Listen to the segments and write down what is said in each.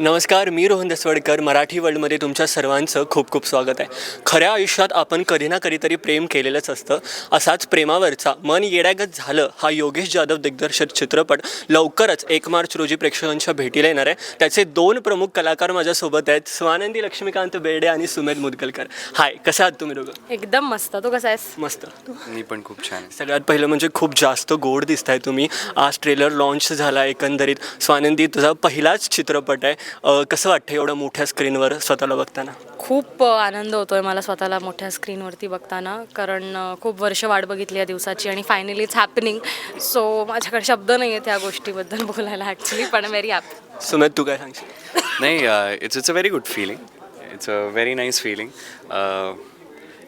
नमस्कार मी रोहन दसवडकर मराठी वर्ल्डमध्ये तुमच्या सर्वांचं खूप खूप स्वागत आहे. खऱ्या आयुष्यात आपण कधी ना कधीतरी प्रेम केलेलंच असतं. असाच प्रेमावरचा मन येड्यागत झालं हा योगेश जाधव दिग्दर्शित चित्रपट लवकरच एक मार्च रोजी प्रेक्षकांच्या भेटीला येणार आहे. त्याचे दोन प्रमुख कलाकार माझ्यासोबत आहेत स्वानंदी लक्ष्मीकांत बेर्डे आणि सुमेध मुदगलकर. हाय कसे आहात तुम्ही दोघं? एकदम मस्त. तू कसा आहेस? मस्त. मी पण खूप छान आहे. सगळ्यात पहिलं म्हणजे खूप जास्त गोड दिसत आहे तुम्ही. आज ट्रेलर लॉन्च झाला एकंदरीत. स्वानंदी तुझा पहिलाच चित्रपट आहे. अं, कसं वाटतं एवढं मोठ्या स्क्रीनवर स्वतःला बघताना? खूप आनंद होतोय मला स्वतःला मोठ्या स्क्रीनवरती बघताना कारण अ, खूप वर्ष वाट बघितली या दिवसाची आणि फायनली इट्स हॅपनिंग सो माझ्याकडे शब्द नाही आहेत त्या गोष्टीबद्दल बोलायला ॲक्च्युली पण व्हेरी हॅपी सुमेध तू काय सांगशील? नाही it's it's a very good feeling it's a very nice feeling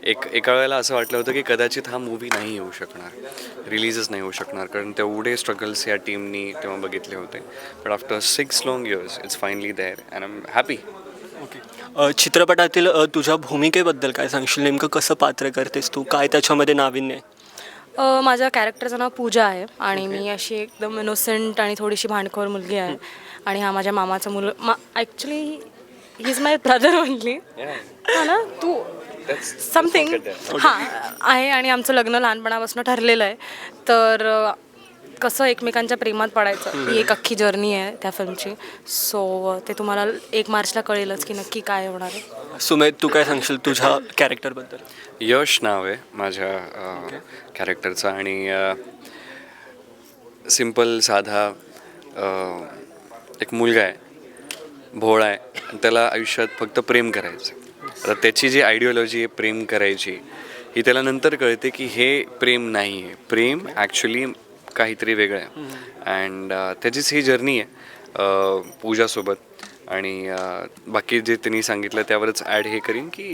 एक एका वेळेला असं वाटलं होतं की कदाचित हा मूवी नाही येऊ शकणार. रिलीजच नाही होऊ शकणार. कारण तेवढे स्ट्रगल्स या टीमनी तेव्हा बघितले होते. But after six long years it's finally there and I am happy okay चित्रपटातील तुझ्या भूमिकेबद्दल काय सांगशील? नेमकं कसं पात्र करतेस तू? काय त्याच्यामध्ये नाविन्य आहे? अ, माझ्या कॅरेक्टरचं नाव पूजा आहे आणि मी अशी एकदम इनोसेंट आणि थोडीशी भांडखोर मुलगी आहे. आणि हा माझ्या मामाचा मुल मा actually he is my brother only हा ना? तू समथिंग हां आहे आणि आमचं लग्न लहानपणापासून ठरलेलं आहे. तर कसं एकमेकांच्या प्रेमात पडायचं ही एक अख्खी जर्नी आहे त्या फिल्मची सो ते तुम्हाला एक मार्चला कळेलच की नक्की काय होणार आहे. सुमेध तू काय सांगशील तुझ्या कॅरेक्टरबद्दल यश नाव आहे माझ्या कॅरेक्टरचं आणि सिंपल साधा अ, एक मुलगा आहे भोळा आहे. आणि त्याला आयुष्यात फक्त प्रेम करायचं आता त्याची जी आयडिओलॉजी आहे प्रेम करायची ही त्याला नंतर कळते की हे प्रेम नाही आहे प्रेम ॲक्च्युली काहीतरी वेगळं आहे. अँड त्याचीच ही जर्नी आहे अ, पूजासोबत. आणि अ, बाकी जे त्यांनी सांगितलं त्यावरच ॲड हे करीन की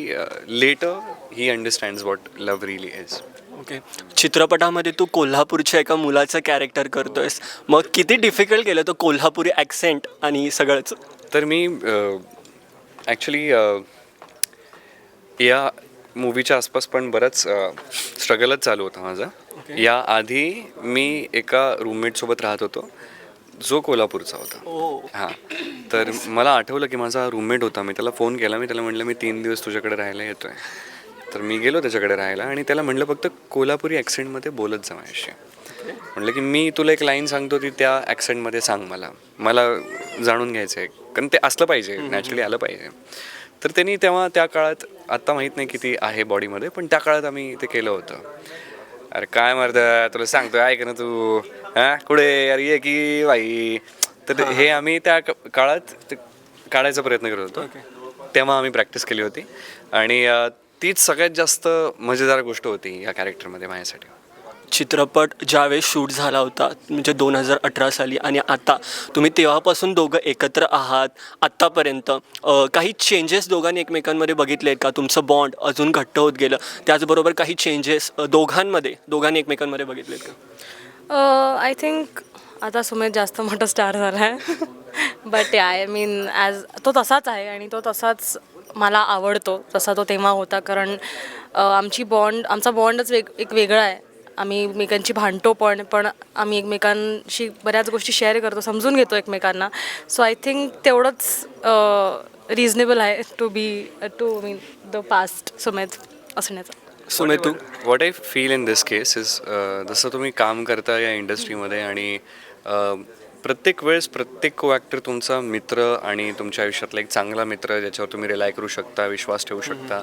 later he understands what love really is okay चित्रपटामध्ये तू कोल्हापूरच्या एका मुलाचं कॅरेक्टर करतोयस. मग किती डिफिकल्ट केलं तो कोल्हापुरी ॲक्सेंट आणि सगळंच? तर मी ॲक्च्युली या मूवीच्या आसपास पण बरंच स्ट्रगलच चालू होता माझा. या आधी मी एका रूममेटसोबत राहत होतो जो कोल्हापूरचा होता. ओ हां. तर मला आठवलं की माझा रूममेट होता मी त्याला फोन केला मी त्याला म्हटलं मी तीन दिवस तुझ्याकडे राहायला येतो आहे तर मी गेलो त्याच्याकडे राहायला आणि त्याला म्हटलं फक्त कोल्हापुरी ॲक्सेंटमध्ये बोलत जा माझ्याशी. म्हटलं की मी तुला एक लाईन सांगतो ती त्या ॲक्सेंटमध्ये सांग मला. मला जाणून घ्यायचं आहे कारण ते असलं पाहिजे नॅचरली आलं पाहिजे. तर त्यांनी तेव्हा त्या काळात आत्ता माहीत नाही किती आहे बॉडीमध्ये पण त्या काळात आम्ही ते केलं होतं. अरे काय मर्द तुला सांगतोय ऐक ना तू. हा? कुठे? अरे ये की बाई. तर ते- हे आम्ही त्या काळात ते काढायचा प्रयत्न करत होतो. तेव्हा आम्ही प्रॅक्टिस केली होती. आणि तीच सगळ्यात जास्त मजेदार गोष्ट होती या कॅरेक्टरमध्ये माझ्यासाठी. चित्रपट ज्यावेळेस शूट झाला होता म्हणजे दोन हजार अठरा साली आणि आता तुम्ही तेव्हापासून दोघं एकत्र आहात आत्तापर्यंत. काही चेंजेस दोघांनी एकमेकांमध्ये बघितले आहेत का? तुमचं बॉन्ड अजून घट्ट होत गेलं. त्याचबरोबर काही चेंजेस दोघांमध्ये दोघांनी एकमेकांमध्ये बघितले का? आय थिंक आता सुमेध जास्त मोठा स्टार झाला आहे बट आय मीन ॲज तो तसाच आहे आणि तो तसाच मला आवडतो. जसा तो तेव्हा होता कारण आमची बॉन्ड आमचा बॉन्डच वेग एक वेगळा आहे. आम्ही एकमेकांची भांडतो पण पण आम्ही एकमेकांशी बऱ्याच गोष्टी शेअर करतो समजून घेतो एकमेकांना. सो आय थिंक तेवढंच रिजनेबल आहे to be to mean the past Sumedh असण्याचं Sumedh Tu? What I feel in this case is जसं तुम्ही काम करता या इंडस्ट्रीमध्ये आणि प्रत्येक वेळेस प्रत्येक को ॲक्टर तुमचा मित्र आणि तुमच्या आयुष्यातला एक चांगला मित्र ज्याच्यावर तुम्ही रिलाय करू शकता विश्वास ठेवू शकता.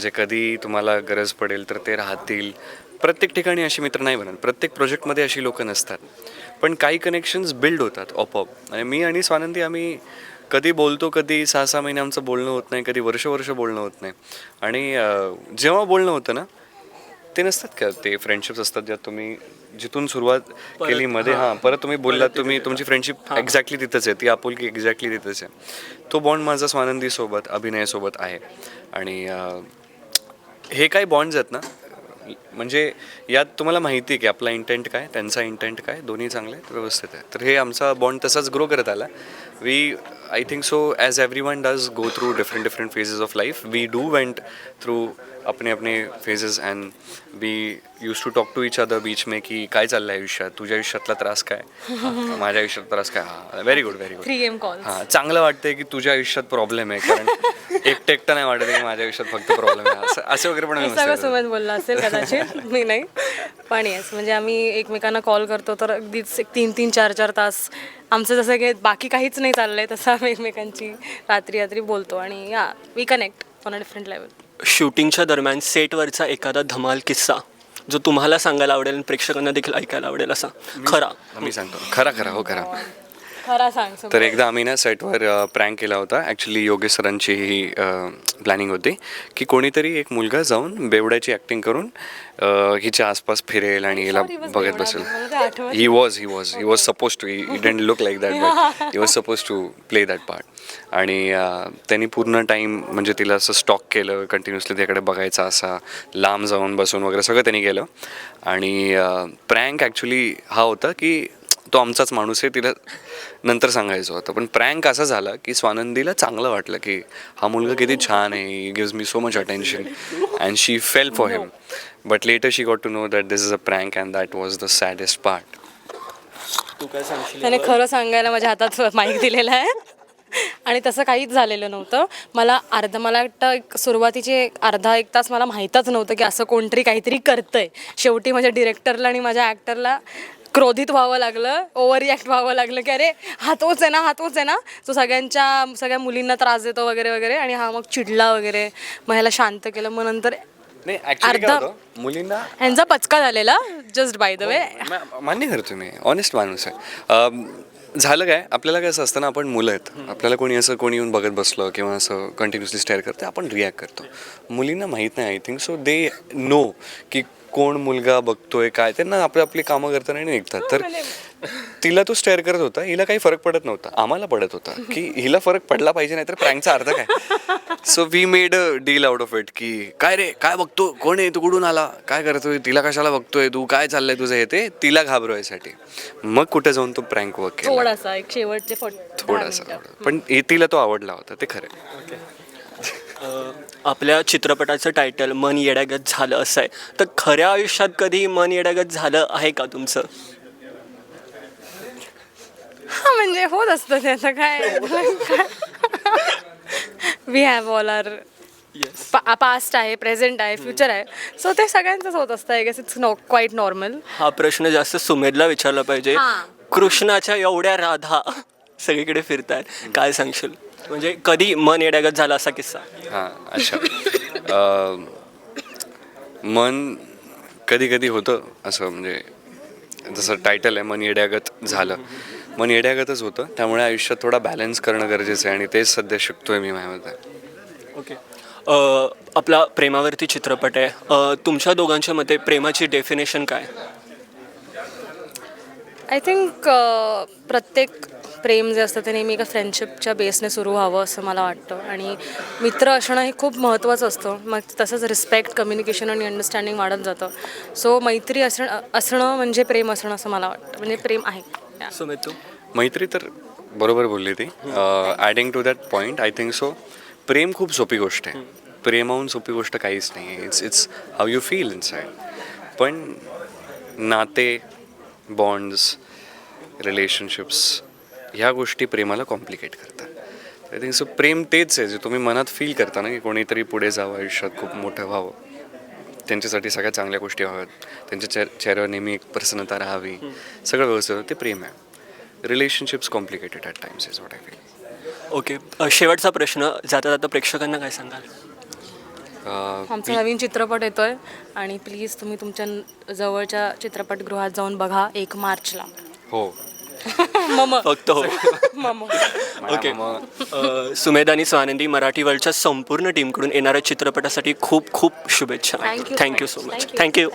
जे कधी तुम्हाला गरज पडेल तर ते राहतील. प्रत्येक ठिकाणी अशी मित्र नाही बनत. प्रत्येक प्रोजेक्टमध्ये अशी लोकं नसतात. पण काही कनेक्शन्स बिल्ड होतात ऑपऑप आणि मी आणि स्वानंदी आम्ही कधी बोलतो कधी सहा सहा महिने आमचं बोलणं होत नाही कधी वर्ष वर्ष बोलणं होत नाही. आणि जेव्हा बोलणं होतं ना ते नसतात का ते फ्रेंडशिप्स असतात ज्यात तुम्ही जिथून सुरुवात केली मध्ये हां. परत तुम्ही बोललात तुम्ही तुमची फ्रेंडशिप एक्झॅक्टली तिथंच आहे. ती आपुलकी एक्झॅक्टली तिथंच आहे. तो बॉन्ड माझा स्वानंदीसोबत अभिनयासोबत आहे. आणि हे काही बॉन्ड्स आहेत ना म्हणजे यात तुम्हाला माहिती आहे की आपला इंटेंट काय त्यांचा इंटेंट काय दोन्ही चांगले आहेत, व्यवस्थित आहे तर हे आमचा बॉन्ड तसाच ग्रो करत आला. We I think so as everyone does go through different different phases of life we do went through अपने अपने phases and we use to talk to each other beach में की काय चाललं आहे आयुष्यात? तुझ्या आयुष्यातला त्रास काय? माझ्या आयुष्यात त्रास काय? हा व्हेरी गुड व्हेरी गुड हां चांगलं वाटतंय की तुझ्या आयुष्यात प्रॉब्लेम आहे कारण एकटं एकटं नाही वाटत की माझ्या आयुष्यात फक्त प्रॉब्लेम आहे. असं असं वगैरे पण मी सगळं. सुमित बोलला असेल कदाचित. मी नाही. पण येस म्हणजे आम्ही एकमेकांना कॉल करतो तर अगदीच एक तीन तीन चार चार तास आमचं जसं की बाकी काहीच नाही चाललंय तसं आम्ही एकमेकांची रात्री रात्री बोलतो आणि या we connect on a different level शूटिंगच्या दरम्यान सेटवरचा एखादा धमाल किस्सा जो तुम्हाला सांगायला आवडेल आणि प्रेक्षकांना देखील ऐकायला आवडेल असा. खरा. मी सांगतो. खरा खरा. हो खरा. खरा सांग सुमित. तर एकदा आम्ही ना सेटवर प्रँक केला होता ॲक्च्युली योगेश सरांची ही प्लॅनिंग होती की कोणीतरी एक मुलगा जाऊन बेवड्याची ॲक्टिंग करून हिच्या आसपास फिरेल आणि हिला बघत. बसेल he was he was he was supposed to he didn't look like that but he was supposed to play that part आणि त्यांनी पूर्ण टाईम म्हणजे तिला असं स्टॉक केलं कंटिन्युअसली त्याकडे बघायचा असा लांब जाऊन बसून वगैरे सगळं त्यांनी केलं आणि प्रँक ॲक्च्युली हा होता की तो आमचाच माणूस आहे तिला नंतर सांगायचं होतं पण प्रँक असा झाला की स्वानंदीला चांगलं वाटलं की हा मुलगा किती छान आहे gives me so much attention and she fell for him but later she got to know that this is a prank and that was the saddest part तू काय सांगशील? त्याने खरं सांगायला माझ्या हातात माईक दिलेला आहे. आणि तसं काहीच झालेलं नव्हतं. मला अर्धा मला वाटतं एक सुरुवातीचे एक अर्धा एक तास मला माहीतच नव्हतं की असं कोणतरी काहीतरी करतंय. शेवटी माझ्या डिरेक्टरला आणि माझ्या ॲक्टरला क्रोधित व्हावं लागलं ओव्हर रिॲक्ट व्हावं लागलं की अरे हा तोच आहे ना हा तोच आहे ना. तो सगळ्यांच्या सगळ्या मुलींना त्रास देतो वगैरे वगैरे आणि हा मग चिडला वगैरे. मग ह्याला शांत केलं मग नंतर नाही काय अर्धा- होतं मुलींना ह्यांचा पचका झालेला जस्ट बाय द वे मा- मान्य करतो मी ऑनेस्ट माणूस आहे. अम, झालं काय आपल्याला कसं असतं ना आपण मुलं आहेत. आपल्याला कोणी असं कोणी येऊन बघत बसलं किंवा असं कंटिन्युअसली स्टेअर करतं आपण रिॲक्ट करतो. मुलींना माहीत नाही I think so they know की कोण मुलगा बघतोय काय त्यांना आपली आपली कामं करताना आणि निघतात. तर तिला तो स्टेअर करत होता हिला काही फरक पडत नव्हता. आम्हाला पडत होता की हिला फरक पडला पाहिजे नाही तर प्रँकचा अर्थ काय? So we made a deal out of it की काय रे काय बघतो कोण आहे तू कुठून आला काय करतोय तिला कशाला बघतोय तू काय चाललंय तुझं हे ते तिला घाबरवायसाठी. मग कुठे जाऊन तो प्रँक वर्क केला? थोडासा पण हे तिला तो आवडला होता ते खरं आपल्या चित्रपटाचं टायटल मन येड्यागत झालं असं आहे. तर खऱ्या आयुष्यात कधी मन येड्यागत झालं आहे का तुमचं? हा म्हणजे होत असतं त्याचं काय? We have all are yes past आहे प्रेझेंट आहे फ्युचर आहे. सो ते सगळ्यांचंच होत असतं I guess it's no quite normal हा प्रश्न जास्त सुमेधला विचारला पाहिजे. कृष्णाच्या एवढ्या राधा सगळीकडे फिरतायत. काय सांगशील? म्हणजे कधी मन येड्यागत झाला असा किस्सा? हां अच्छा. अं, मन कधी कधी होतं असं म्हणजे जसं टायटल आहे मन येड्यागत झालं. मन येड्यागतच होतं. त्यामुळे आयुष्यात थोडा बॅलन्स करणं गरजेचं आहे आणि तेच सध्या शिकतोय मी माझ्यामध्ये. ओके. अ, आपला प्रेमावरती चित्रपट आहे. अ, तुमच्या दोघांच्या मते प्रेमाची डेफिनेशन काय? आय थिंक प्रत्येक प्रेम जे असतं ते नेहमी एका फ्रेंडशिपच्या बेसने सुरू व्हावं असं मला वाटतं. आणि मित्र असणं हे खूप महत्त्वाचं असतं. मग तसंच रिस्पेक्ट कम्युनिकेशन आणि अंडरस्टँडिंग वाढत जातं. सो मैत्री असणं असणं म्हणजे प्रेम असणं असं मला वाटतं. म्हणजे प्रेम आहे. मैत्री तर बरोबर बोलली ती. Adding to that point I think so प्रेम खूप सोपी गोष्ट आहे. प्रेमाहून सोपी गोष्ट काहीच नाही आहे it's it's how you feel inside पण नाते बॉन्ड्स रिलेशनशिप्स ह्या गोष्टी प्रेमाला कॉम्प्लिकेट करतात. आय थिंक सो प्रेम तेच आहे जे तुम्ही मनात फील करता ना की कोणीतरी पुढे जावं आयुष्यात खूप मोठं व्हावं. त्यांच्यासाठी सगळ्या चांगल्या गोष्टी हव्यात त्यांच्या चेह चेहऱ्यावर नेहमी एक प्रसन्नता राहावी. सगळं व्यवस्थित होतं, ते प्रेम आहे. Relationships complicated at times is what I feel okay शेवटचा प्रश्न जाता जाता प्रेक्षकांना काय सांगाल? आमचा नवीन चित्रपट येतोय आणि प्लीज तुम्ही तुमच्या जवळच्या चित्रपटगृहात जाऊन बघा एक मार्चला. हो. मम. फक्त हो. मम. ओके अ, सुमेध आणि स्वानंदी मराठी वर्ल्डच्या संपूर्ण टीमकडून येणाऱ्या चित्रपटासाठी खूप खूप शुभेच्छा. Thank you so much thank you